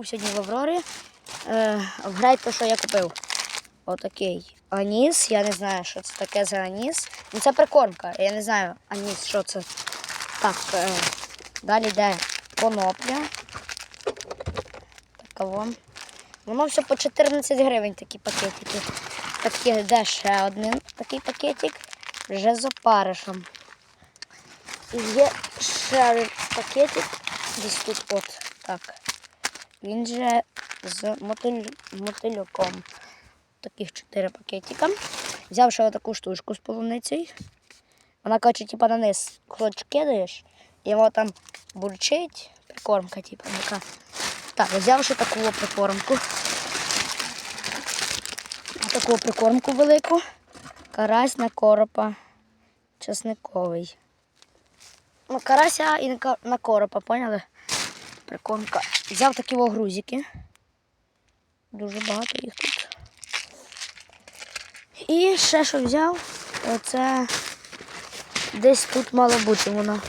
був сьогодні в Аврорі. Е, те, що я купив. Отакий аніс. Я не знаю, що це таке за аніс. Ну це прикормка. Я не знаю аніс, що це. Так, е, далі йде конопля. Така вон. Воно все по 14 гривень такі пакетики. Так йде ще один такий пакетик вже з опаришем. І є ще один пакетик десь тут от. Так. Він же з мотиль... мотилюком. Таких 4 пакетика. Взяв ще таку штучку з полуницею. Вона каже, типа на низ клочок кидаєш, і воно там бурчить. Прикормка, типа, така. Так, взяв ще таку прикормку. Таку прикормку велику. Карась на коропа чесниковий. Ну, карася і на коропа, поняли? Прикормка. Взяв такі грузики. Дуже багато їх тут. І ще що взяв, це десь тут мало бути воно.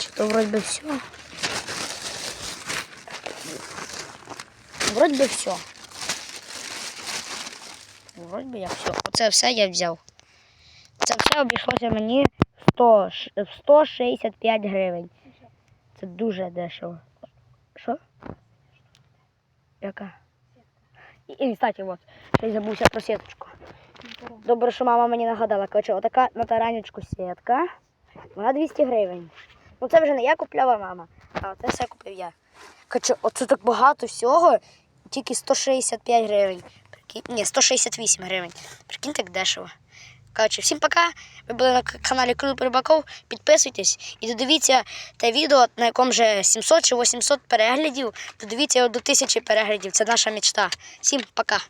Чи то вроді би все. Вроді би все. Вроді би я все. Оце все я взяв. Це все обійшлося мені 100, 165 гривень. Це дуже дешево. Що? Яка? І, і кстати, от, ще й забувся про сіточку. Добре, що мама мені нагадала. Коротше, отака на таранечку сітка. Вона 200 гривень. Ну це вже не я купляла мама, а це все купив я. Коротше, оце так багато всього, тільки 165 гривень. Прикинь, ні, 168 гривень. Прикинь, так дешево. Коротше, всім пока. Ви були на каналі Крут Рибаков. Підписуйтесь і додивіться те відео, на якому вже 700 чи 800 переглядів. Додивіться його до 1000 переглядів. Це наша мечта. Всім пока.